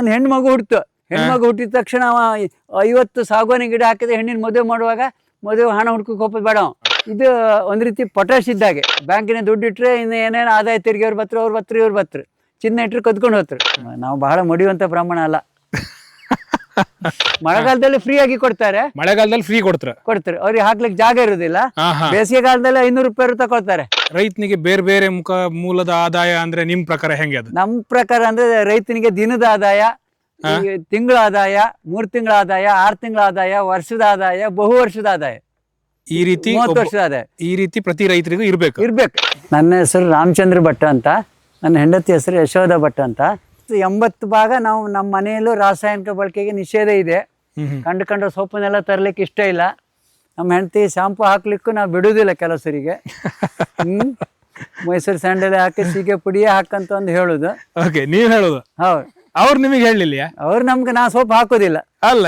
ಒಂದ್ ಹೆಣ್ಣು ಮಗು ಹೆಣ್ಣು ಹೆಣ್ಮಗು ಹುಟ್ಟಿದ ತಕ್ಷಣ ಅವ ಐವತ್ತು ಸಾಗುವಾನಿ ಗಿಡ ಹಾಕಿದ್ರೆ ಹೆಣ್ಣಿನ ಮದುವೆ ಮಾಡುವಾಗ ಮದುವೆ ಹಣ ಹುಡ್ಕೋಕೆ ಹೋಗೋದು ಬೇಡ ಇದು ಒಂದ್ ರೀತಿ ಪೊಟಾಶ್ ಇದ್ದಾಗೆ. ಬ್ಯಾಂಕಿನ ದುಡ್ಡು ಇಟ್ಟರೆ ಇನ್ನು ಏನೇನು ಆದಾಯ ತೆರಿಗೆ ಅವ್ರು ಬತ್ರ ಅವ್ರು ಬತ್ರ ಇವ್ರು ಬತ್ರ ಚಿನ್ನ ಇಟ್ಟರೆ ಕದ್ಕೊಂಡು ಹೋಗ್ತಾರೆ ನಾವು ಬಹಳ ಮಡಿಯುವಂತ ಬ್ರಾಹ್ಮಣ ಅಲ್ಲ. ಮಳೆಗಾಲದಲ್ಲಿ ಫ್ರೀ ಆಗಿ ಕೊಡ್ತಾರೆ. ಮಳೆಗಾಲದಲ್ಲಿ ಫ್ರೀ ಕೊಡ್ತಾರೆ. ಕೊಡ್ತಾರೆ. ಅವ್ರಿಗೆ ಹಾಕ್ಲಿಕ್ಕೆ ಜಾಗ ಇರುದಿಲ್ಲ. ಬೇಸಿಗೆ ಕಾಲದಲ್ಲಿ ಐನೂರು ರೂಪಾಯಿ ತಗೊಳ್ತಾರೆ. ರೈತನಿಗೆ ಬೇರೆ ಬೇರೆ ಮುಖ ಮೂಲದ ಆದಾಯ ಅಂದ್ರೆ ನಿಮ್ ಪ್ರಕಾರ ಹೆಂಗೆ ಅದು? ನಮ್ ಪ್ರಕಾರ ಅಂದ್ರೆ ರೈತನಿಗೆ ದಿನದ ಆದಾಯ ತಿಂಗಳ ಆದಾಯ ಮೂರ್ ತಿಂಗಳ ಆದಾಯ ಆರ್ ತಿಂಗಳ ಆದಾಯ ವರ್ಷದ ಆದಾಯ ಬಹು ವರ್ಷದ ಆದಾಯ. ಈ ರೀತಿ ಮೂವತ್ತು ವರ್ಷದ ಆದಾಯ. ಈ ರೀತಿ ಪ್ರತಿ ರೈತರಿಗೂ ಇರ್ಬೇಕು. ಇರ್ಬೇಕು. ನನ್ನ ಹೆಸರು ರಾಮಚಂದ್ರ ಭಟ್ ಅಂತ. ನನ್ನ ಹೆಂಡತಿ ಹೆಸರು ಯಶೋಧ ಭಟ್ ಅಂತ. ಎಂಬತ್ತು ಭಾಗ ನಾವು ನಮ್ಮ ಮನೆಯಲ್ಲೂ ರಾಸಾಯನಿಕ ಬಳಕೆಗೆ ನಿಷೇಧ ಇದೆ. ಕಂಡು ಕಂಡ ಸೊಪ್ಪನ್ನೆಲ್ಲ ತರ್ಲಿಕ್ಕೆ ಇಷ್ಟ ಇಲ್ಲ. ನಮ್ಮ ಹೆಂಡತಿ ಶಾಂಪು ಹಾಕ್ಲಿಕ್ಕೂ ನಾವು ಬಿಡುವುದಿಲ್ಲ ಕೆಲಸರಿಗೆ. ಮೈಸೂರು ಸ್ಯಾಂಡಲ್ ಹಾಕಿ ಸೀಗೆ ಪುಡಿಯೇ ಹಾಕಂತ ಒಂದು ಹೇಳುದು. ಓಕೆ ಹೇಳುದು ಹೇಳೋದು? ಹೌದು. ಅವ್ರು ನಿಮಗೆ ಹೇಳಲಿಲ್ಲ ಅವ್ರು ನಮ್ಗೆ ನಾ ಸೋಪ್ ಹಾಕೋದಿಲ್ಲ. ಅಲ್ಲ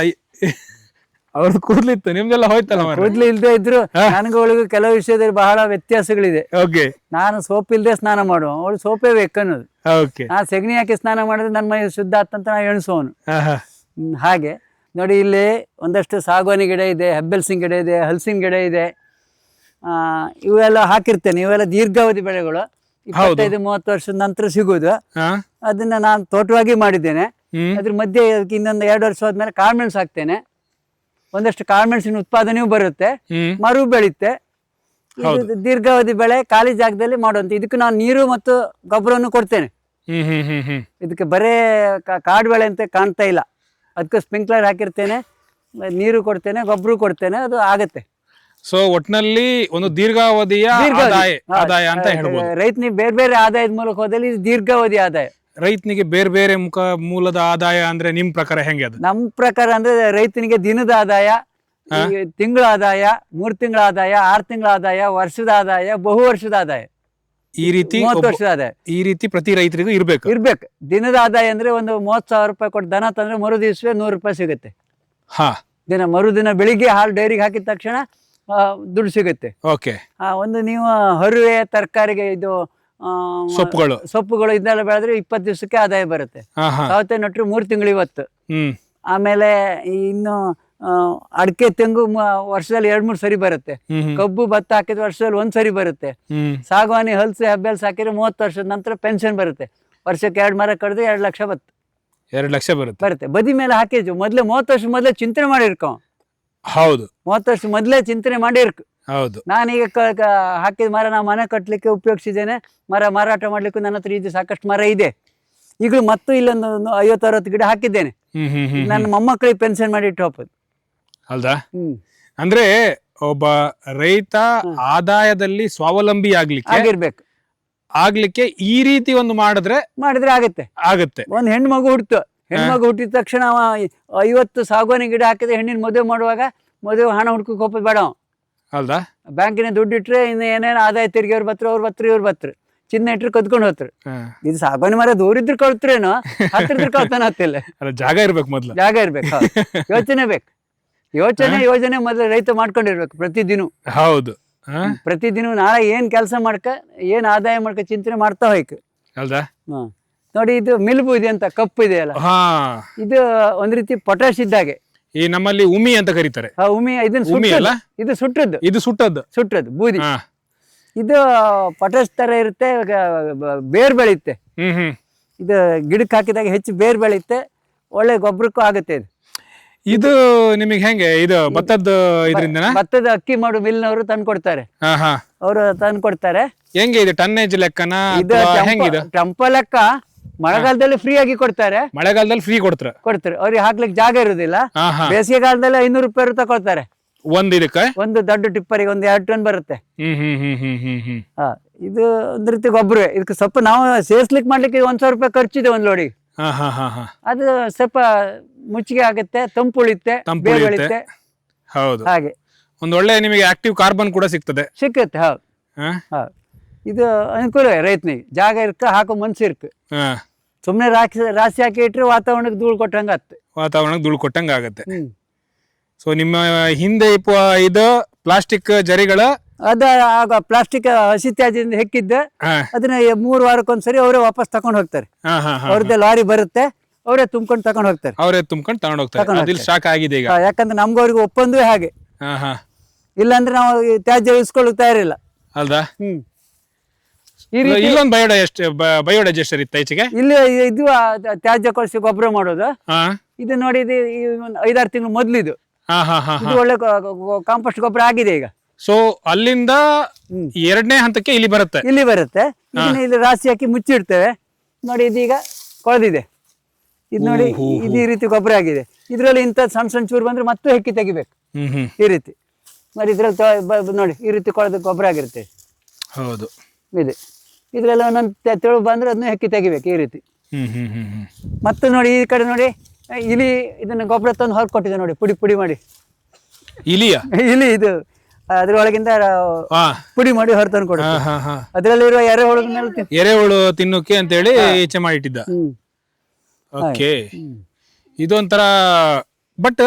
ಅವ್ರದ್ದು ಕೂದ್ಲಿತ್ತು ನಿಮ್ದೆಲ್ಲ ಹೋಯ್ತಲ್ಲ ಮಾರ್ರೆ. ಕೂದ್ಲು ಇಲ್ದೇ ಇದ್ರು ನನಗೊಳಗೂ ಕೆಲವು ವಿಷಯದಲ್ಲಿ ಬಹಳ ವ್ಯತ್ಯಾಸಗಳಿದೆ. ಓಕೆ ನಾನು ಸೋಪ್ ಇಲ್ದೆ ಸ್ನಾನ ಮಾಡುವ ಅವಳು ಸೋಪೇ ಬೇಕನ್ನೋದು. ಓಕೆ ನಾ ಸೆಗಣಿ ಹಾಕಿ ಸ್ನಾನ ಮಾಡಿದ್ರೆ ನನ್ನ ಮೈ ಶುದ್ಧ ಆತಂತ ನಾ ಎಣಿಸೋನು ಹಾ ಹಾ. ಹ್ಮ್, ಹಾಗೆ. ನೋಡಿ ಇಲ್ಲಿ ಒಂದಷ್ಟು ಸಾಗುವಾನಿ ಗಿಡ ಇದೆ ಹೆಬ್ಬೆಲ್ಸಿನ ಗಿಡ ಇದೆ ಹಲಸಿನ ಗಿಡ ಇದೆ. ಆ, ಇವೆಲ್ಲ ಹಾಕಿರ್ತೇನೆ. ಇವೆಲ್ಲ ದೀರ್ಘಾವಧಿ ಬೆಳೆಗಳು. ಇಪ್ಪತ್ತೈದು ಮೂವತ್ತು ವರ್ಷದ ನಂತರ ಸಿಗೋದು ಹಾ. ಅದನ್ನ ನಾನು ತೋಟವಾಗಿ ಮಾಡಿದ್ದೇನೆ. ಹ್ಮ್. ಅದ್ರ ಮಧ್ಯೆ ಅದಕ್ಕೆ ಇನ್ನೊಂದು ಎರಡು ವರ್ಷ ಆದ್ಮೇಲೆ ಕಾಳ್ಮೆಣ್ಸು ಹಾಕ್ತೇನೆ. ಒಂದಷ್ಟು ಕಾಳ್ಮೆಣಸಿನ ಉತ್ಪಾದನೆಯೂ ಬರುತ್ತೆ ಮರು ಬೆಳೆಯುತ್ತೆ ದೀರ್ಘಾವಧಿ ಬೆಳೆ ಖಾಲಿ ಜಾಗದಲ್ಲಿ ಮಾಡುವಂತ. ಇದಕ್ಕೆ ನಾನು ನೀರು ಮತ್ತು ಗೊಬ್ಬರವನ್ನು ಕೊಡ್ತೇನೆ. ಇದಕ್ಕೆ ಬರೇ ಕಾಡು ಬೆಳೆ ಅಂತ ಕಾಣ್ತಾ ಇಲ್ಲ. ಅದಕ್ಕೆ ಸ್ಪ್ರಿಂಕ್ಲರ್ ಹಾಕಿರ್ತೇನೆ ನೀರು ಕೊಡ್ತೇನೆ ಗೊಬ್ಬರ ಕೊಡ್ತೇನೆ ಅದು ಆಗತ್ತೆ. ಸೊ ಒಟ್ನಲ್ಲಿ ಒಂದು ದೀರ್ಘಾವಧಿಯ ದೀರ್ಘಾವಧಿ. ಆದಾಯ ಅಂತ ಹೇಳ್ಬೋದು. ರೈತನಿಗೆ ಬೇರೆ ಬೇರೆ ಆದಾಯದ ಮೂಲಕ ಹೋದಲ್ಲಿ ದೀರ್ಘಾವಧಿ ಆದಾಯ. ರೈತನಿಗೆ ಬೇರೆ ಬೇರೆ ಮುಖ ಮೂಲದ ಆದಾಯ ಅಂದ್ರೆ ನಿಮ್ ಪ್ರಕಾರ ಹೆಂಗೆ ಅದು? ನಮ್ ಪ್ರಕಾರ ಅಂದ್ರೆ ರೈತನಿಗೆ ದಿನದ ಆದಾಯ ತಿಂಗಳ ಆದಾಯ ಮೂರ್ ತಿಂಗಳ ಆದಾಯ ಆರ್ ತಿಂಗಳ ಆದಾಯ ವರ್ಷದ ಆದಾಯ ಬಹು ವರ್ಷದ ಆದಾಯ. ಈ ರೀತಿ ಮೂವತ್ತು ವರ್ಷದ ಆದಾಯ. ಈ ರೀತಿ ಪ್ರತಿ ರೈತರಿಗೂ ಇರ್ಬೇಕು. ಇರ್ಬೇಕು. ದಿನದ ಆದಾಯ ಅಂದ್ರೆ ಒಂದು ಮೂವತ್ ಸಾವಿರ ರೂಪಾಯಿ ಕೊಟ್ಟು ದನ ತಂದ್ರೆ ಮರು ದಿವಸವೇ ನೂರು ರೂಪಾಯಿ ಸಿಗುತ್ತೆ. ಹಾ. ದಿನ ಮರುದಿನ ಬೆಳಿಗ್ಗೆ ಹಾಲು ಡೈರಿಗೆ ಹಾಕಿದ ತಕ್ಷಣ ದುಡ್ಡು ಸಿಗುತ್ತೆ. ಓಕೆ. ಒಂದು ನೀವು ಹರುವೆ ತರಕಾರಿಗೆ ಇದು ಸೊಪ್ಪುಗಳು. ಸೊಪ್ಪುಗಳು ಇದನ್ನೆಲ್ಲ ಬೆಳೆದ್ರೆ ಇಪ್ಪತ್ತು ದಿವಸಕ್ಕೆ ಆದಾಯ ಬರುತ್ತೆ. ಸೌತೆ ನಟ್ರು ಮೂರು ತಿಂಗಳು ಇವತ್ತು. ಆಮೇಲೆ ಇನ್ನು ಅಡಿಕೆ ತೆಂಗು ವರ್ಷದಲ್ಲಿ ಎರಡ್ ಮೂರು ಸರಿ ಬರುತ್ತೆ. ಕಬ್ಬು ಭತ್ತ ಹಾಕಿದ್ರೆ ವರ್ಷದಲ್ಲಿ ಒಂದ್ ಸರಿ ಬರುತ್ತೆ. ಸಾಗವಾನಿ ಹಲ್ಸೆ ಹೆಬ್ಬೆಲ್ಸ್ ಹಾಕಿದ್ರೆ ಮೂವತ್ತು ವರ್ಷದ ನಂತರ ಪೆನ್ಷನ್ ಬರುತ್ತೆ. ವರ್ಷಕ್ಕೆ ಎರಡು ಮರ ಕಡಿದ್ರೆ ಎರಡು ಲಕ್ಷ ಬತ್ತು ಎರಡು ಲಕ್ಷ ಬರುತ್ತೆ. ಬರುತ್ತೆ. ಬದಿ ಮೇಲೆ ಹಾಕಿದ್ವಿ ಮೊದ್ಲೇ ಮೂವತ್ತು ವರ್ಷ ಮೊದಲೇ ಚಿಂತನೆ ಮಾಡಿರ್ಕೊ. ಹೌದು. ಮೂವತ್ತು ವರ್ಷ ಮೊದಲೇ ಚಿಂತನೆ ಮಾಡಿರ್ಕು. ಹೌದು. ನಾನೀಗ ಹಾಕಿದ ಮರ ನಾ ಮನೆ ಕಟ್ಟಲಿಕ್ಕೆ ಉಪಯೋಗಿಸಿದ್ದೇನೆ. ಮರ ಮಾರಾಟ ಮಾಡ್ಲಿಕ್ಕೂ ನನ್ನ ಹತ್ರ ಇದು ಸಾಕಷ್ಟು ಮರ ಇದೆ. ಈಗಲೂ ಮತ್ತು ಇಲ್ಲೊಂದು ಒಂದು ಐವತ್ತು ಅರವತ್ತು ಗಿಡ ಹಾಕಿದ್ದೇನೆ. ನನ್ನ ಮೊಮ್ಮಕ್ಕಳಿಗೆ ಪೆನ್ಷನ್ ಮಾಡಿ ಇಟ್ಟು ಅಲ್ದಾ ಅಂದ್ರೆ ಒಬ್ಬ ರೈತ ಆದಾಯದಲ್ಲಿ ಸ್ವಾವಲಂಬಿ ಆಗ್ಲಿಕ್ಕೆ ಆಗಿರ್ಬೇಕು. ಆಗ್ಲಿಕ್ಕೆ ಈ ರೀತಿ ಒಂದು ಮಾಡಿದ್ರೆ ಮಾಡಿದ್ರೆ ಆಗತ್ತೆ. ಆಗತ್ತೆ. ಒಂದು ಹೆಣ್ಣು ಮಗು ಹುಡ್ತು ಹೆಣ್ಮಗು ಹುಟ್ಟಿದ ತಕ್ಷಣ ಐವತ್ತು ಸಾಗುವಾನಿ ಗಿಡ ಹಾಕಿದ್ರೆ ಹೆಣ್ಣಿನ ಮದುವೆ ಮಾಡುವಾಗ ಮದುವೆ ಹಣ ಹುಡ್ಕಕ್ ಹೋಗೋದು ಬೇಡ. ಅಲ್ದಾ ಬ್ಯಾಂಕಿನ ದುಡ್ಡು ಇಟ್ರೆ ಇನ್ನು ಏನೇನು ಆದಾಯ ತೆರಿಗೆ ಅವ್ರು ಬತ್ರ ಅವ್ರು ಬತ್ರ ಇವ್ರು ಬತ್ರ ಚಿನ್ನ ಇಟ್ರು ಕದ್ಕೊಂಡು ಹೋತ್ರು ಇದು ಸಾಗುವಾನಿ ಮರ ದೂರ ಇದ್ರೆ ಕಳ್ತ್ರೇನು ಹತ್ರ ಇದ್ರೆ ಕಳ್ತಾನ ಹತ್ತಿಲ್ಲ ಅಲ್ಲ ಜಾಗ ಇರ್ಬೇಕು ಮೊದ್ಲು. ಜಾಗ ಇರ್ಬೇಕು. ಯೋಚನೆ ಬೇಕು. ಯೋಚನೆ ಯೋಜನೆ ಮೊದಲು ರೈತ ಮಾಡ್ಕೊಂಡಿರ್ಬೇಕು ಪ್ರತಿದಿನ. ಹೌದು? ಪ್ರತಿದಿನ ನಾಳೆ ಏನ್ ಕೆಲಸ ಮಾಡ್ಕ ಏನ್ ಆದಾಯ ಮಾಡ್ಕ ಚಿಂತನೆ ಮಾಡ್ತಾ ಹೋಯ್ಕು. ಅಲ್ದಾ ನೋಡಿ ಇದು ಮಿಲ್ಬು ಇದೆ ಅಂತ ಕಪ್ಪು ಇದೆಯಲ್ಲ? ಹಾ. ಇದು ಒಂದ್ ರೀತಿ ಪೊಟಾಶ್ ಇದ್ದಾಗೆ. ಈ ನಮ್ಮಲ್ಲಿ ಉಮಿ ಅಂತ ಕರೀತಾರೆ. ಆ ಉಮಿ ಇದನ್ನ ಉಮಿ ಸುಟ್ಟದ್ದು. ಅಲ್ಲ? ಇದು ಸುಟ್ಟದ್ದು. ಇದು ಸುಟ್ಟದ್ದು. ಸುಟ್ಟದ್ದು ಬೂದಿ. ಹಾ. ಇದು ಪೊಟಾಶ್ ತರ ಇರುತ್ತೆ ಬ- ಬೇರ್ ಬೆಳೆಯುತ್ತೆ. ಹ್ಮ್ ಹ್ಮ್. ಇದು ಗಿಡಕ್ಕೆ ಹಾಕಿದಾಗ ಹೆಚ್ಚು ಬೇರ್ ಬೆಳೆಯುತ್ತೆ ಒಳ್ಳೆ ಗೊಬ್ಬರಕ್ಕೂ ಆಗುತ್ತೆ ಇದು. ಇದು ನಿಮಗೆ ಹೆಂಗೆ? ಇದು ಭತ್ತದ ಇದರಿಂದ ಭತ್ತದ ಅಕ್ಕಿ ಮಾಡು ಮಿಲ್ನವರು ತಂದು ಕೊಡ್ತಾರೆ. ಹಾ ಹಾ. ಅವರು ತಂದು ಕೊಡ್ತಾರೆ. ಹೆಂಗೆ ಇದು ಟನ್ನೇಜ್ ಲೆಕ್ಕನ ಇದು ಅಥವಾ ಹೆಂಗಿದು? ಟಂಪ ಲೆಕ್ಕ ಮಳೆಗಾಲದಲ್ಲಿ ಫ್ರೀ ಆಗಿ ಕೊಡ್ತಾರೆ. ಮಳೆಗಾಲದಲ್ಲಿ ಫ್ರೀ ಕೊಡ್ತಾರೆ. ಕೊಡ್ತಾರೆ. ಅವ್ರಿಗೆ ಹಾಕ್ಲಿಕ್ಕೆ ಜಾಗ ಇರುದಿಲ್ಲ. ಬೇಸಿಗೆ ಕಾಲದಲ್ಲಿ ಐನೂರು ರೂಪಾಯಿ ತಗೊಳ್ತಾರೆ ಒಂದ್ ಇದಕ್ಕೆ? ಒಂದು ದೊಡ್ಡ ಟಿಪ್ಪರಿಗೆ ಒಂದು ಎರಡು ಟನ್ ಬರುತ್ತೆ. ಹ್ಮ್ ಹ್ಮ್ ಹ್ಮ್ ಹ್ಮ್ ಹ್ಮ್ ಹ್ಮ್. ಹಾ ಇದು ಒಂದ್ ರೀತಿ ಗೊಬ್ಬರ. ಇದಕ್ಕೆ ಸ್ವಲ್ಪ ನಾವು ಸೇರ್ಸ್ಲಿಕ್ಕೆ ಮಾಡ್ಲಿಕ್ಕೆ ಒಂದ್ ಸಾವಿರ ರೂಪಾಯಿ ಖರ್ಚಿದೆ ಒಂದ್ ಲೋಡಿ ಅದು ಸ್ವಲ್ಪ ಮುಚ್ಚಿಗೆ ಆಗುತ್ತೆ ತಂಪು ಉಳಿತೆ. ಹೌದು. ಹಾಗೆ. ಒಂದ್ ಒಳ್ಳೆ ನಿಮಗೆ ಆಕ್ಟಿವ್ ಕಾರ್ಬನ್ ಕೂಡ ಸಿಗ್ತದೆ. ಸಿಕ್ಕುತ್ತೆ ಹೌದು. ಇದು ಅನುಕೂಲ ರೈತನಿಗೆ. ಜಾಗ ಇರ್ಕ ಹಾಕೋ ಮನ್ಸು ಇರ್ಕ ಸುಮ್ಮನೆ ರಾಶಿ ರಾಶಿ ಹಾಕಿ ಇಟ್ರೆ ವಾತಾವರಣಕ್ಕೆ ಧೂಳು ಕೊಟ್ಟಂಗೆ ಆಗುತ್ತೆ. ವಾತಾವರಣಕ್ಕೆ ಧೂಳು ಕೊಟ್ಟಂಗ ಆಗತ್ತೆ. ಸೊ ನಿಮ್ಮ ಹಿಂದೆ ಇದು ಪ್ಲಾಸ್ಟಿಕ್ ಜರಿಗಳ? ಅದ ಆಗ ಪ್ಲಾಸ್ಟಿಕ್ ಹಸಿ ತ್ಯಾಜ್ಯದಿಂದ ಹೆಕ್ಕಿದ್ದೆ. ಅದನ್ನ ಮೂರು ವಾರಕ್ಕೊಂದ್ಸರಿ ಅವರೇ ವಾಪಸ್ ತಕೊಂಡು ಹೋಗ್ತಾರೆ. ಹಾ ಹಾ ಹಾ ಅವ್ರದ್ದೇ ಲಾರಿ ಬರುತ್ತೆ ಅವರೇ ತುಂಬ್ಕೊಂಡು ತಕೊಂಡ್ ಹೋಗ್ತಾರೆ. ಅವರೇ ತುಂಬ್ಕೊಂಡು ತಗೊಂಡ್ ಹೋಗ್ತಾರೆ. ಶಾಕ್ ಆಗಿದೆ ಈಗ. ಯಾಕಂದ್ರೆ ನಮ್ಗೆ ಅವ್ರಿಗೆ ಒಪ್ಪಂದವೇ ಹಾಗೆ. ಇಲ್ಲಾಂದ್ರೆ ನಾವು ತ್ಯಾಜ್ಯ ಇಳಿಸ್ಕೊಳ್ಳೋಕೆ ತಯಾರಿಲ್ಲ. ಅಲ್ದಾ? ಹ್ಮ್. ಈ ರೀತಿ ಇಲ್ಲೊಂದು ಬಯೋಡ ಎಷ್ಟು ಬಯೋಡೈಜೆಸ್ಟರ್ ಇತ್ತ ಈಚೆಗೆ? ಇಲ್ಲಿ ಇದು ಆ ತ್ಯಾಜ್ಯ ಕೊಳಸಿ ಗೊಬ್ಬರ ಮಾಡೋದು. ಹಾ. ಇದು ನೋಡಿ ಇದು ಈ ಒಂದು ಐದಾರು ತಿಂಗಳು ಮೊದ್ಲಿದು. ಹಾ ಹಾ ಹಾ ಇದು ಒಳ್ಳೆ ಕಾಂಪೋಸ್ಟ್ ಗೊಬ್ಬರ ಆಗಿದೆ ಈಗ. ಸೊ ಅಲ್ಲಿಂದ ಎರಡನೇ ಹಂತಕ್ಕೆ ಇಲ್ಲಿ ಬರುತ್ತೆ? ಇಲ್ಲಿ ಬರುತ್ತೆ. ಇದನ್ನ ಇಲ್ಲಿ ರಾಶಿ ಹಾಕಿ ಮುಚ್ಚಿಡ್ತೇವೆ. ನೋಡಿ ಇದೀಗ ಕೊಳೆದಿದೆ. ಇದು ನೋಡಿ ಇದು ಈ ರೀತಿ ಗೊಬ್ಬರ ಆಗಿದೆ. ಇದರಲ್ಲಿ ಇಂತ ಸಣ್ಣ ಸಣ್ಣ ಚೂರು ಬಂದ್ರೆ ಮತ್ತೆ ಹೆಕ್ಕಿ ತೆಗಿಬೇಕು. ಹ್ಮ್ ಹ್ಮ್. ಈ ರೀತಿ. ಮತ್ತೆ ಇದ್ರಲ್ಲಿ ತೊ- ಬ- ಬ- ನೋಡಿ ಈ ರೀತಿ ಕೊಳದ ಗೊಬ್ಬರ ಆಗಿರುತ್ತೆ. ಹೌದು. ಇದೆ. ಇದರಲ್ಲಿ ಒಂದೊಂದು ತೆಳು ಬಂದ್ರೆ ಅದನ್ನು ಹೆಕ್ಕಿ ತೆಗಿಬೇಕು ಈ ರೀತಿ. ಮತ್ತೆ ನೋಡಿ ಈ ಕಡೆ ನೋಡಿ ಇಲಿ ಇದನ್ನ ಗೊಬ್ಬರ ತಂದು ಹೊರ ಕೊಟ್ಟಿದೆ ನೋಡಿ ಪುಡಿ ಪುಡಿ ಮಾಡಿ. ಇಲಿಯ? ಇಲಿ ಇದು ಅದ್ರೊಳಗಿಂದ ಪುಡಿ ಮಾಡಿ ಹೊರ ತಂದು ಕೊಡುತ್ತೆ. ಹಾ ಹಾ ಹಾ. ಅದರಲ್ಲಿರುವ ತಿನ್ ಎರೆಹುಳು ತಿನ್ನೋಕೆ ಅಂತೇಳಿ ಈಚೆ ಮಾಡಿಟ್ಟಿದ್ದ. ಓಕೆ. ಇದೊಂಥರ ಬಟ್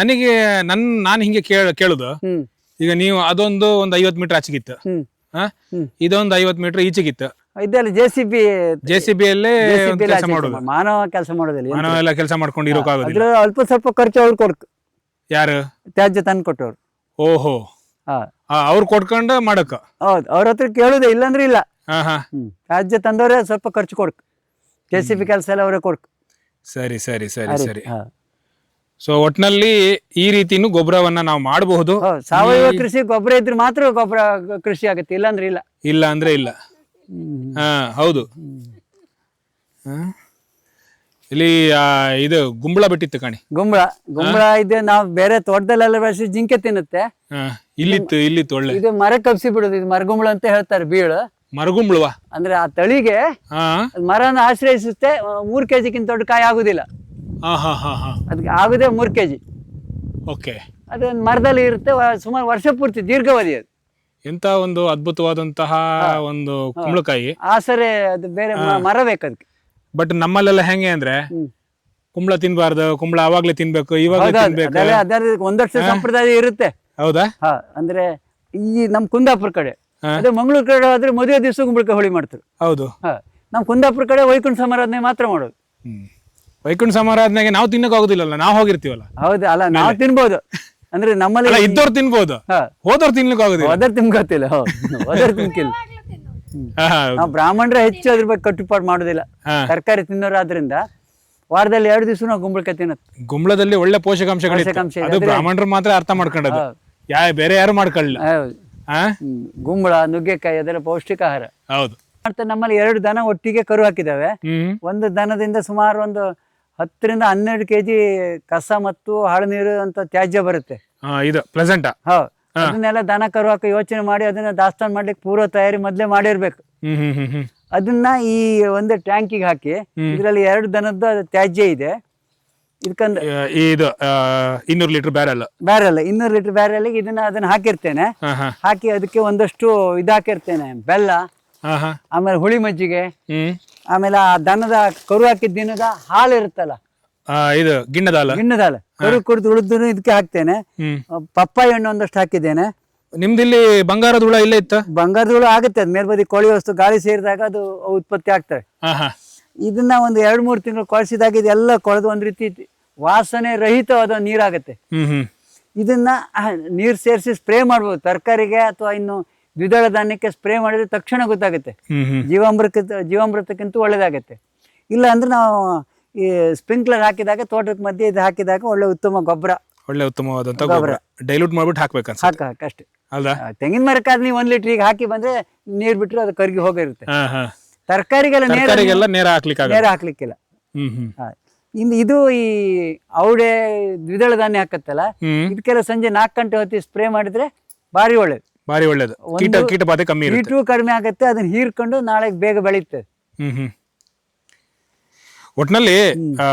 ನನಗೆ ನನ್ ನಾನು ಹಿಂಗೆ ಕೇಳ ಕೇಳುದು. ಈಗ ನೀವು ಅದೊಂದು ಒಂದು ಐವತ್ ಮೀಟರ್ ಆಚೆಗಿತ್ತು. ಇದೊಂದು ಐವತ್ ಮೀಟರ್ ಈಚೆಗಿತ್ತು. ಇದೆಲ್ಲ J C B J C B ಅಲ್ಲೇ ಕೆಲಸ ಮಾಡೋದು. ಮಾನವ ಕೆಲಸ ಮಾಡೋದಿಲ್ಲ. ಮಾನವ ಎಲ್ಲ ಕೆಲಸ ಮಾಡ್ಕೊಂಡು ಇರೋಕ್ಕಾಗೋದಿಲ್ಲ. ಅಲ್ಪ ಸ್ವಲ್ಪ ಖರ್ಚು ಅವ್ರು ಕೊಡ್ಕು ಯಾರು? ತ್ಯಾಜ್ಯ ತಂದು ಕೊಟ್ಟವ್ರು. ಓಹೋ. ಹಾ. ಅವ್ರು ಕೊಟ್ಕೊಂಡು ಮಾಡಕ್ಕ? ಹೌದು ಅವ್ರ ಹತ್ರ ಕೇಳುದೇ ಇಲ್ಲಂದ್ರೆ ಇಲ್ಲ. ತ್ಯಾಜ್ಯ ತಂದವರೇ ಸ್ವಲ್ಪ ಖರ್ಚು ಕೊಡ್ಕು. ಜೆ ಸಿ ಬಿ ಕೆಲಸ ಎಲ್ಲ ಅವರೇ ಕೊಡ್ಕು. ಸರಿ ಸರಿ ಸರಿ ಸರಿ. ಹಾ. ಸೊ ಒಟ್ನಲ್ಲಿ ಈ ರೀತಿನೂ ಗೊಬ್ಬರವನ್ನ ನಾವು ಮಾಡಬಹುದು. ಹೌದು ಸಾವಯವ ಕೃಷಿ ಗೊಬ್ಬರ ಇದ್ರೆ ಮಾತ್ರ ಗೊಬ್ಬರ ಕೃಷಿ ಆಗುತ್ತೆ ಇಲ್ಲಾಂದ್ರೆ ಇಲ್ಲ. ಇಲ್ಲ ಅಂದ್ರೆ ಇಲ್ಲ. ಹಾ ಹೌದು. ಹಾ. ಇಲ್ಲಿ ಆ, ಇದು ಗುಂಬಳ ಬಿಟ್ಟಿತ್ತು ಕಾಣಿ. ಗುಂಬಳ ಗುಂಬಳ ಇದೆ ನಾವು ಬೇರೆ ತೋಟದಲ್ಲೆಲ್ಲ ಬೆಳೆಸಿ ಜಿಂಕೆ ತಿನ್ನುತ್ತೆ. ಹಾ ಇಲ್ಲಿತ್ತು ಇಲ್ಲಿ ಒಳ್ಳೆ. ಇದು ಮರ ಕಪ್ಸಿ ಬಿಡುದು ಇದು ಮರಗುಂಬಳ ಅಂತ ಹೇಳ್ತಾರೆ ಬೀಳು. ಮರಗುಂಬಳುವ? ಅಂದ್ರೆ ಆ ತಳಿಗೆ ಹಾ? ಅದ್ ಮರನ ಆಶ್ರಯಿಸುತ್ತೆ ಆ, ಮೂರ್ ಕೆಜಿಗಿಂತ ದೊಡ್ಡ ಕಾಯಿ ಆಗುದಿಲ್ಲ. ಅದಕ್ಕೆ ಆಗುದೇ ಮೂರ್ ಕೆಜಿ. ಓಕೆ. ಅದೊಂದು ಮರದಲ್ಲಿ ಇರುತ್ತೆ ಸುಮಾರು ವರ್ಷ ಪೂರ್ತಿ ದೀರ್ಘಾವಧಿ ಅದು. ಎಂತ ಒಂದು ಅದ್ಭುತವಾದಂತಹ ಒಂದು ಕುಂಬಳಕಾಯಿ? ಆಸರೆ ಅದು ಬೇರೆ ಮರ ಬೇಕು ಅದಕ್ಕೆ ಬಟ್ ನಮ್ಮಲ್ಲೆಲ್ಲ ಹೆಂಗೆ ಅಂದ್ರೆ ಕುಂಬಳ ತಿನ್ಬಾರ್ದು ಕುಂಬಳ ಅವಾಗ್ಲೇ ತಿನ್ಬೇಕು ಇವಾಗ ಒಂದಷ್ಟು ಸಂಪ್ರದಾಯ ಇರುತ್ತೆ. ಹೌದಾ? ಅಂದ್ರೆ ಈ ನಮ್ ಕುಂದಾಪುರ ಕಡೆ. ಅದೇ ಮಂಗಳೂರು ಕಡೆ ಆದ್ರೆ ಮದುವೆ ದಿವಸ ಕುಂಬಳಕಾಯಿ ಹೋಳಿ ಮಾಡ್ತಾರೆ. ಹೌದು. ಹಾ. ನಮ್ ಕುಂದಾಪುರ ಕಡೆ ವೈಕುಂಠ ಸಮಾರಾಧನೆ ಮಾತ್ರ ಮಾಡೋದು. ವೈಕುಂಠ ಸಮಾರಾಧನೆಗೆ ನಾವು ತಿನ್ನಕ್ ಆಗುದಿಲ್ಲಲ್ಲ ನಾವು ಹೋಗಿರ್ತೀವಲ್ಲ? ಹೌದು ಅಲ್ಲ ನಾವು ತಿನ್ಬೋದು. ಅಂದ್ರೆ ನಮ್ಮಲ್ಲಿ ಇದ್ದವ್ರು ತಿನ್ಬೋದು. ಹಾ. ಹೋದವ್ರು ತಿನ್ಲಿಕ್ಕೆ ಆಗುದಿಲ್ಲ. ಅದರ್ ತಿನ್ಕೋತಿಲ್ಲ ಅದರ ತಿನ್ಕಿಲ್ಲ. ನಾವು ಬ್ರಾಹ್ಮಣರೇ ಹೆಚ್ಚು ಅದ್ರ ಬಗ್ಗೆ ಕಟ್ಟುಪಾಡು ಮಾಡೋದಿಲ್ಲ. ಹಾ. ತರಕಾರಿ ತಿನ್ನೋರಾದ್ರಿಂದ ವಾರದಲ್ಲಿ ಎರಡು ದಿವಸ ನಾವು ಗುಂಬಳಕಾಯಿ ತಿನ್ನೋದು. ಗುಂಬಳದಲ್ಲಿ ಒಳ್ಳೆ ಪೋಷಕಾಂಶಗಳಿತ್ತು. ಪೋಷಕಾಂಶ ಇದೆ. ಅದು ಬ್ರಾಹ್ಮಣರು ಮಾತ್ರ ಅರ್ಥ ಮಾಡ್ಕೊಂಡದ್ದು. ಯಾ ಬೇರೆ ಯಾರು ಮಾಡ್ಕೊಳ್ಳಿಲ್ಲ. ಹೌದು. ಹಾ? ಹ್ಮ್. ಗುಂಬಳ ನುಗ್ಗೆಕಾಯಿ ಅದೆಲ್ಲ ಪೌಷ್ಟಿಕ ಆಹಾರ ಹೌದು. ಮತ್ತೆ ನಮ್ಮಲ್ಲಿ ಎರಡು ದನ ಒಟ್ಟಿಗೆ ಕರು ಹಾಕಿದಾವೆ ಹ್ಮ್. ಒಂದು ದನದಿಂದ ಸುಮಾರು ಒಂದು ಹತ್ತರಿಂದ ಹನ್ನೆರಡು ಕೆಜಿ ಕಸ ಮತ್ತು ಹಾಳು ನೀರು ಅಂತ ತ್ಯಾಜ್ಯ ಬರುತ್ತೆ. ಇದು ಹೌದು. ಅದನ್ನೆಲ್ಲ ದನ ಕರುವಾಕ ಯೋಚನೆ ಮಾಡಿ ಅದನ್ನ ದಾಸ್ತಾನು ಮಾಡ್ಲಿಕ್ಕೆ ಪೂರ್ವ ತಯಾರಿ ಮೊದಲೇ ಮಾಡಿರ್ಬೇಕು. ಹ್ಮ್ ಹ್ಮ್ ಹ್ಮ್ ಹ್ಮ್. ಅದನ್ನ ಈ ಒಂದು ಟ್ಯಾಂಕಿಗೆ ಹಾಕಿ ಇದರಲ್ಲಿ ಎರಡು ದನದ ತ್ಯಾಜ್ಯ ಇದೆ. ಇದಕ್ಕಂದ ಆ, ಇದು ಇನ್ನೂರು ಲೀಟರ್ ಬ್ಯಾರಲ್. ಬ್ಯಾರಲ್ ಇನ್ನೂರು ಲೀಟರ್ ಬ್ಯಾರಲ್ಗೆ ಇದನ್ನ ಅದನ್ನ ಹಾಕಿರ್ತೇನೆ. ಹಾ ಹಾ. ಹಾಕಿ ಅದಕ್ಕೆ ಒಂದಷ್ಟು ಇದಾಕಿರ್ತೇನೆ. ಬೆಲ್ಲ ಹಾ ಹಾ. ಆಮೇಲೆ ಹುಳಿ ಮಜ್ಜಿಗೆ ಹ್ಮ್. ಆಮೇಲೆ ಆ ದನದ ಕರು ಹಾಕಿದ ದಿನದ ಹಾಲು ಇರುತ್ತಲ್ಲ? ಆ, ಇದು ಗಿಣ್ಣದ ಹಾಲು. ಗಿಣ್ಣದ ಹಾಲು. ಕರು ಕುಡಿದು ಉಳಿದು ಇದಕ್ಕೆ ಹಾಕ್ತೇನೆ. ಪಪ್ಪಾಯಿ ಹಣ್ಣು ಒಂದಷ್ಟು ಹಾಕಿದ್ದೇನೆ. ನಿಮ್ದಿಲ್ಲಿ ಬಂಗಾರದ ಹುಳ ಇಲ್ಲೇ ಇತ್ತ? ಹುಳ ಆಗುತ್ತೆ. ಅದು ಮೇಲ್ಬದಿ ಕೋಳಿ ವಸ್ತು ಗಾಳಿ ಸೇರಿದಾಗ ಅದು ಉತ್ಪತ್ತಿ ಆಗ್ತವೆ ಹಾ ಹಾ. ಇದನ್ನ ಒಂದು ಎರಡು ಮೂರು ತಿಂಗಳು ಕೊಳಸಿದಾಗ ಇದೆಲ್ಲ ಕೊಳೆದು ಒಂದು ರೀತಿ ವಾಸನೆ ರಹಿತವಾದ ನೀರಾಗತ್ತೆ. ಹ್ಮ್ ಹ್ಮ್. ಇದನ್ನ ನೀರ್ ನೀರು ಸೇರಿಸಿ ಸ್ಪ್ರೇ ಮಾಡ್ಬೋದು. ತರಕಾರಿಗೆ ಅಥವಾ ಇನ್ನು ದ್ವಿದಳ ಧಾನ್ಯಕ್ಕೆ ಸ್ಪ್ರೇ ಮಾಡಿದ್ರೆ ತಕ್ಷಣ ಗೊತ್ತಾಗುತ್ತೆ. ಜೀವಾಮೃತ ಜೀವಾಮೃತಕ್ಕಿಂತ ಒಳ್ಳೇದಾಗುತ್ತೆ. ಇಲ್ಲ ಅಂದ್ರೆ ನಾವು ಈ ಸ್ಪ್ರಿಂಕ್ಲರ್ ಹಾಕಿದಾಗ ತೋಟದ ಮಧ್ಯೆ ಇದು ಹಾಕಿದಾಗ ಒಳ್ಳೆ ಉತ್ತಮ ಗೊಬ್ಬರ. ಒಳ್ಳೆ ಉತ್ತಮವಾದಂತ ಗೊಬ್ಬರ. ಡೈಲ್ಯೂಟ್ ಮಾಡ್ಬಿಟ್ಟು ಹಾಕ್ಬೇಕು ಹಾಕ ಅಷ್ಟೇ. ಅಲ್ಲ ತೆಂಗಿನ ಮರಕ್ಕಾದ್ರೆ ನೀವು ಒಂದ್ ಲೀಟ್ರಿಗೆ ಹಾಕಿ ಬಂದ್ರೆ ನೀರ್ ಬಿಟ್ರೆ ಅದು ಕರ್ಗಿ ಹೋಗಿರುತ್ತೆ. ತರಕಾರಿಗೆಲ್ಲ ನೇರ ತರಕಾರಿಗೆಲ್ಲ ನೇರ ಹಾಕ್ಲಿಕ್ಕೆ ನೇರ ಹಾಕ್ಲಿಕ್ಕಿಲ್ಲ. ಹ್ಮ್ ಹ್ಮ್. ಆ, ಇನ್ನು ಇದು ಈ ಔಡೆ ದ್ವಿದಳ ಧಾನ್ಯ ಹಾಕತ್ತಲ್ಲ ಇದಕ್ಕೆಲ್ಲ ಸಂಜೆ ನಾಲ್ಕು ಗಂಟೆ ಹೊತ್ತಿ ಸ್ಪ್ರೇ ಮಾಡಿದ್ರೆ ಭಾರಿ ಒಳ್ಳೇದು. ಭಾರಿ ಒಳ್ಳೇದು. ಕೀಟ ಕೀಟ ಬಾಧೆ ಕಮ್ಮಿ ಇರುತ್ತೆ. ಹೀಟು ಕಡಿಮೆ ಆಗುತ್ತೆ ಅದನ್ನ ಹೀರ್ಕೊಂಡು ನಾಳೆ ಬೇಗ ಬೆಳೀತದೆ ಹ್ಮ್ ಹ್ಮ್. ಒಟ್ನಲ್ಲಿ ಆ,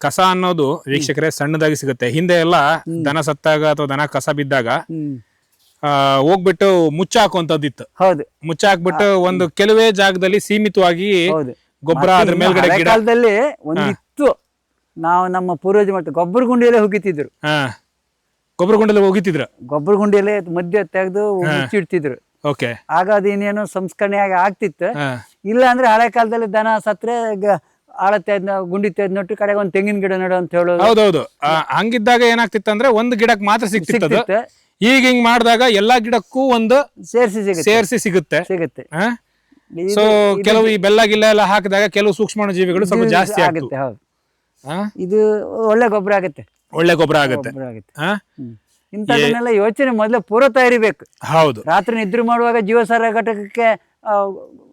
ಕಸ ಅನ್ನೋದು ವೀಕ್ಷಕರೇ ಸಣ್ಣದಾಗಿ ಸಿಗುತ್ತೆ. ಹಿಂದೆ ಎಲ್ಲ ದನ ಸತ್ತಾಗ ಅಥವಾ ದನ ಕಸ ಬಿದ್ದಾಗ ಹ್ಮ್. ಆ, ಹೋಗ್ಬಿಟ್ಟು ಮುಚ್ಚ ಹಾಕುವಂತದ್ದಿತ್ತು ಹೌದು ಮುಚ್ಚ ಹಾಕ್ಬಿಟ್ಟು ಒಂದು ಕೆಲವೇ ಜಾಗದಲ್ಲಿ ಸೀಮಿತವಾಗಿ ಹೌದು. ಗೊಬ್ಬರ ಮತ್ತೆ ಅದ್ರ ಇನ್ನು ಮೇಲ್ಗಡೆ ಹಳೆ ಗಿಡ ಕಾಲದಲ್ಲಿ ಒಂದಿತ್ತು ನಾವು ನಮ್ಮ ಪೂರ್ವಜ ಮತ್ತೆ ಗೊಬ್ಬರ ಗುಂಡಿಯಲ್ಲೇ ಹುಗಿತಿದ್ರು ಹಾ. ಗೊಬ್ಬರ ಗುಂಡಲ್ಲಿ ಗೊಬ್ಬರ ಗುಂಡಿಯಲ್ಲೇ ಮಧ್ಯ ತೆಗೆದು ಮುಚ್ಚಿಡ್ತಿದ್ರು. ಓಕೆ. ಆಗ ಅದೇನೇನೋ ಸಂಸ್ಕರಣೆ ಆಗಿ ಆಗ್ತಿತ್ತು. ಇಲ್ಲ ಅಂದ್ರೆ ಹಳೆ ಕಾಲದಲ್ಲಿ ದನ ಸತ್ರೆ ಆಳ ತೆಗ್ದು ಗುಂಡಿ ತೆಗ್ದು ನಟ್ಟು ಕಡೆಗೆ ಒಂದು ತೆಂಗಿನ ಗಿಡ ನೋಡು ಅಂತ ಹೇಳೋದು. ಹೌದೌದು. ಹಂಗಿದ್ದಾಗ ಹಂಗಿದ್ದಾಗ ಏನಾಗ್ತಿತ್ತಂದ್ರೆ ಒಂದ್ ಗಿಡಕ್ ಮಾತ್ರ ಸಿಗ್ತಿತ್ತು. ಈಗ ಹಿಂಗ್ ಮಾಡಿದಾಗ ಎಲ್ಲಾ ಗಿಡಕ್ಕೂ ಒಂದು ಸೇರಿಸಿ ಸಿಗುತ್ತೆ. ಸೇರಿಸಿ ಸಿಗುತ್ತೆ. ಸಿಗುತ್ತೆ. ಸೊ ಕೆಲವು ಈ ಬೆಲ್ಲ ಗಿಲ್ಲ ಎಲ್ಲ ಹಾಕಿದಾಗ ಕೆಲವು ಸೂಕ್ಷ್ಮಾಣು ಜೀವಿಗಳು ಸ್ವಲ್ಪ ಜಾಸ್ತಿ ಆಗುತ್ತೆ ಹೌದು? ಇದು ಒಳ್ಳೆ ಗೊಬ್ಬರ ಆಗುತ್ತೆ. ಒಳ್ಳೆ ಗೊಬ್ಬರ ಆಗುತ್ತೆ. ಗೊಬ್ಬರ ಆಗುತ್ತೆ. ಆ? ಹ್ಮ್. ಇಂಥದನ್ನೆಲ್ಲ ಯೋಚನೆ ಮೊದಲೇ ಪೂರ್ವ ತಯಾರಿಬೇಕು. ಹೌದು. ರಾತ್ರಿ ನಿದ್ರೆ ಮಾಡುವಾಗ ಜೀವಸಾರ ಘಟಕಕ್ಕೆ ಆ,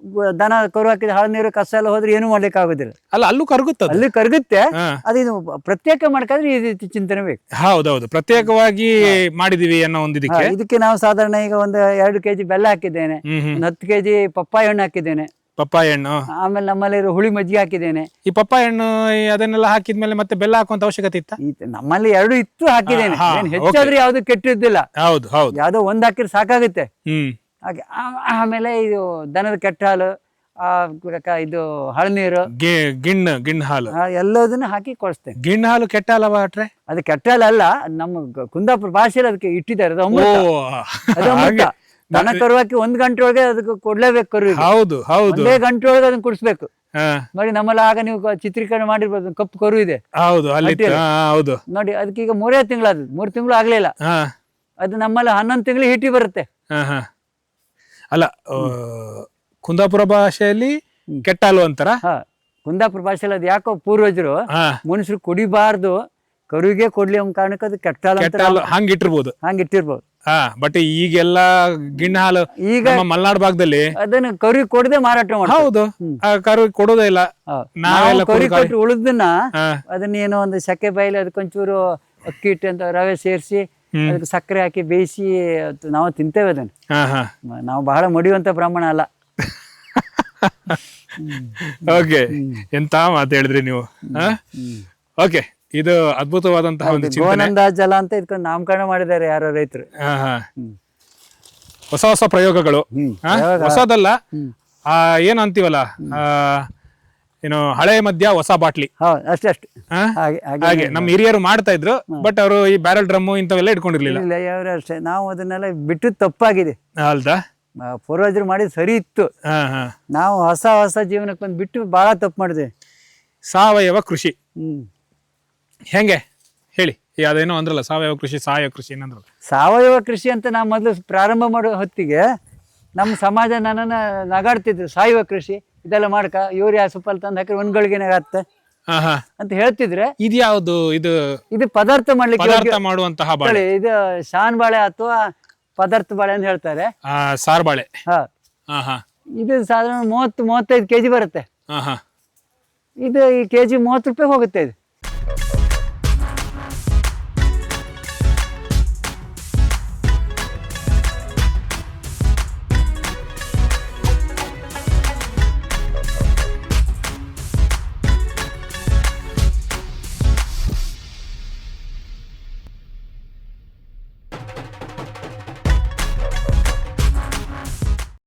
ಗು- ದನ ಕರು ಹಾಕಿದ ಹಾಳು ನೀರು ಕಸ ಎಲ್ಲ ಹೋದ್ರೆ ಏನು ಮಾಡ್ಲಿಕ್ಕೆ ಆಗುದಿಲ್ಲ. ಅಲ್ಲ ಅಲ್ಲೂ ಕರಗುತ್ತೆ ಅಲ್ಲಿ ಕರಗುತ್ತೆ. ಹಾ. ಅದು ಇದು ಪ್ರತ್ಯೇಕ ಮಾಡ್ಕಾದ್ರೆ ಈ ರೀತಿ ಚಿಂತನೆ ಬೇಕು. ಹೌದೌದು. ಪ್ರತ್ಯೇಕವಾಗಿ ಮಾಡಿದೀವಿ ಅನ್ನೋ ಒಂದು ಹಾ, ಇದಕ್ಕೆ. ಇದಕ್ಕೆ ನಾವು ಸಾಧಾರಣ ಈಗ ಒಂದು ಎರಡು ಕೆಜಿ ಬೆಲ್ಲ ಹಾಕಿದ್ದೇನೆ. ಹ್ಮ್ ಹ್ಮ್. ಒಂದು ಹತ್ತು ಕೆಜಿ ಪಪ್ಪಾಯಿ ಹಣ್ಣು ಹಾಕಿದ್ದೇನೆ. ಪಪ್ಪಾಯ ಹಣ್ಣು. ಆಮೇಲೆ ನಮ್ಮಲ್ಲಿ ಇರೋ ಹುಳಿ ಮಜ್ಜಿಗೆ ಹಾಕಿದ್ದೇನೆ. ಈ ಪಪ್ಪಾಯ ಹಣ್ಣು ಈ ಅದನ್ನೆಲ್ಲ ಹಾಕಿದ್ಮೇಲೆ ಮತ್ತೆ ಬೆಲ್ಲ ಹಾಕುವಂತ ಅವಶ್ಯಕತೆ ಇತ್ತ? ಈ ನಮ್ಮಲ್ಲಿ ಎರಡು ಇತ್ತು ಹಾಕಿದ್ದೇನೆ. ಹಾ, ಏನ್ ಹೆಚ್ಚಾದ್ರೆ ಯಾವ್ದು ಕೆಟ್ಟಿದ್ದಿಲ್ಲ. ಹೌದು ಹೌದು. ಯಾವ್ದೋ ಒಂದ್ ಹಾಕಿದ್ರೆ ಸಾಕಾಗುತ್ತೆ. ಹ್ಮ್. ಹಾಗೆ ಆ- ಆಮೇಲೆ ಇದು ದನದ ಕೆಟ್ಟ ಹಾಲು ಆ ಕ- ಇದು ಹಳನೀರು. ಗಿ- ಗಿಣ್ಣು ಗಿಣ್ಣು ಹಾಲು ಎಲ್ಲದನ್ನ ಎಲ್ಲದನ್ನು ಹಾಕಿ ಕೊಡಿಸ್ತೇನೆ. ಗಿಣ್ಣ ಹಾಲು ಕೆಟ್ಟ ಹಾಲವ ಅಟ್ರೆ ಅದು ಕೆಟ್ಟ ಹಾಲು ಅಲ್ಲ ನಮ್ಮ ಗ- ಕುಂದಾಪುರ ಭಾಷೆಯಲ್ಲಿ ಅದಕ್ಕೆ ಇಟ್ಟಿದ್ದಾರೆ. ಅದು ಓ ಅಮೃತ ಅದು ಅಮೃತ. ಹಾಗೆ. ದನ ಕರುವಾಕಿ ಒಂದ್ ಗಂಟೆ ಒಳಗೆ ಅದಕ್ಕೆ ಕೊಡ್ಲೇಬೇಕು ಕರು ಹೌದು ಹೌದು. ಒಂದೇ ಗಂಟೆ ಒಳಗೆ ಅದನ್ನ ಕುಡಿಸ್ಬೇಕು. ನೋಡಿ ನಮ್ಮಲ್ಲಿ ಆಗ ನೀವು ಚಿತ್ರೀಕರಣ ಮಾಡಿರ್ಬೋದು ಕಪ್ಪು ಕರು ಇದೆ. ಹೌದು ಅಲ್ಲಿ. ಹೌದು. ನೋಡಿ ಅದಕ್ಕೆ ಈಗ ಮೂರೇ ತಿಂಗಳಾದ ಮೂರು ತಿಂಗಳು ಆಗ್ಲಿಲ್ಲ. ಅದು ನಮ್ಮಲ್ಲಿ ಹನ್ನೊಂದು ತಿಂಗಳು ಹಿಟ್ಟಿ ಬರುತ್ತೆ. ಅಲ್ಲ ಕುಂದಾಪುರ ಭಾಷೆಯಲ್ಲಿ ಕೆಟ್ಟ ಹಾಲು ಅಂತಾರ? ಹಾ. ಕುಂದಾಪುರ ಭಾಷೆಯಲ್ಲಿ ಅದು ಯಾಕೋ ಪೂರ್ವಜರು ಮನುಷ್ಯರು ಕುಡಿಬಾರ್ದು ಕರುವಿಗೆ ಕೊಡ್ಲಿ ಅನ್ನೋ ಕಾರಣಕ್ಕೆ ಅದು ಕೆಟ್ಟ ಹಾಲು ಹಂಗಿಟ್ಟಿರ್ಬೋದು ಅಂತ ಹಾ ಬಟ್ ಈಗೆಲ್ಲ ಗಿಣ್ಣ ಹಾಲು ಈಗ ನಮ್ಮ ಮಲ್ನಾಡ್ ಭಾಗದಲ್ಲಿ ಅದನ್ನ ಕರಿ ಕೊಡದೆ ಮಾರಾಟ ಮಾಡ್ತಾರೆ. ಹೌದು ಆ ಕರು ಕೊಡೋದೇ ಇಲ್ಲ. ಹೌದು. ನಾವೆಲ್ಲ ನಾವು ಕರಿ ಕೊಟ್ಟು ಉಳಿದನ್ನ ಹಾ. ಅದನ್ನ ಏನೋ ಒಂದು ಸಕ್ಕೆ ಬಾಯಿಲಿ ಅದಕ್ಕೊಂಚೂರು ಅಕ್ಕಿ ಹಿಟ್ಟು ಅಂತ ರವೆ ಸೇರಿಸಿ. ಅದಕ್ಕೆ ಸಕ್ಕರೆ ಹಾಕಿ ಬೇಯಿಸಿ ಅದು ನಾವು ತಿಂತೇವೆ ಅದನ್ನ. ಹಾ ಹಾ. ಮ- ನಾವು ಬಹಳ ಮಡಿಯುವಂತ ಬ್ರಾಹ್ಮಣ ಅಲ್ಲ. ಓಕೆ ಎಂತ ಮಾತು ಹೇಳಿದ್ರಿ ನೀವು ಓಕೆ ಇದು ಅದ್ಭುತವಾದಂತಹ ಒಂದು ಚಿಂತನೆ. ಗೋನಂದ ಜಲ ಅಂತ ಇದಕ್ಕೊಂದು ನಾಮಕರಣ ಮಾಡಿದ್ದಾರೆ ಯಾರೋ ರೈತರು. ಹಾ ಹಾ. ಹೊಸ ಹೊಸ ಪ್ರಯೋಗಗಳು. ಹಾ? ಹೊಸದಲ್ಲ. ಆ ಏನು ಅಂತೀವಲ್ಲ? ಆ, ಏನು ಹಳೆ ಮದ್ಯ ಹೊಸ ಬಾಟ್ಲಿ. ಹೌದು ಅಷ್ಟೇ ಅಷ್ಟೇ. ಹಾ? ಹಾಗೆ ಹಾಗೆ ಹಾಗೆ ನಮ್ಮ ಹಿರಿಯರು ಮಾಡ್ತಾ ಇದ್ರು ಬಟ್ ಅವರು ಈ ಬ್ಯಾರಲ್ ಡ್ರಮ್ ಇಂಥವೆಲ್ಲ ಇಟ್ಕೊಂಡಿರ್ಲಿಲ್ಲ. ಇಲ್ಲ ಯಾರು ಅಷ್ಟೇ. ನಾವು ಅದನ್ನೆಲ್ಲ ಬಿಟ್ಟು ತಪ್ಪಾಗಿದೆ. ಅಲ್ದಾ ಆ, ಪೂರ್ವಜರು ಮಾಡಿದ್ ಸರಿ ಇತ್ತು. ಹಾ ಹಾ. ನಾವು ಹೊಸ ಹೊಸ ಜೀವನಕ್ಕೆ ಬಂದು ಬಿಟ್ಟು ಬಹಳ ತಪ್ಪು ಮಾಡಿದೆ ಸಾವಯವ ಕೃಷಿ. ಹ್ಮ್. ಹೆಂಗೆ? ಹೇಳಿ. ಈ ಅದೇನೋ ಅಂದ್ರಲ್ಲ ಸಾವಯವ ಕೃಷಿ ಸಾವಯವ ಕೃಷಿ ಏನಂದ್ರಲ್ಲ. ಸಾವಯವ ಕೃಷಿ ಅಂತ ನಾವು ಮೊದಲು ಪ್ರಾರಂಭ ಮಾಡೋ ಹೊತ್ತಿಗೆ ನಮ್ಮ ಸಮಾಜ ನನ್ನನ್ನು ನಗಾಡ್ತಿದ್ರು. ಸಾವಯವ ಕೃಷಿ ಇದೆಲ್ಲ ಮಾಡ್ಕ ಯೂರಿಯಾ ಸುಪ್ಪಲ್ ತಂದು ಹಾಕಿ ಒಂದ್ಗಳಿಗೆನಾಗ ಆಗತ್ತೆ ಹಾ ಹಾ ಅಂತ ಹೇಳ್ತಿದ್ರೆ ಇದು ಯಾವುದು? ಇದು ಇದು ಪದಾರ್ಥ ಮಾಡ್ಲಿಕ್ಕೆ ಪದಾರ್ಥ ಯೋಗ್ಯ- ಮಾಡುವಂತಹ ಬಾಳೆ. ಹೇಳಿ, ಇದು ಶಾನ್ ಬಾಳೆ ಅಥವಾ ಪದಾರ್ಥ ಬಾಳೆ ಅಂತ ಹೇಳ್ತಾರೆ. ಆ, ಸಾರ್ ಬಾಳೆ. ಹಾ. ಹಾ ಹಾ ಇದು ಸಾಧಾರಣ ಮೂವತ್ತು ಮೂವತ್ತೈದು ಕೆಜಿ ಬರುತ್ತೆ. ಹಾ ಹಾ ಇದು ಈ ಕೆಜಿ ಮೂವತ್ತು ರೂಪಾಯಿ ಹೋಗುತ್ತೆ ಇದು.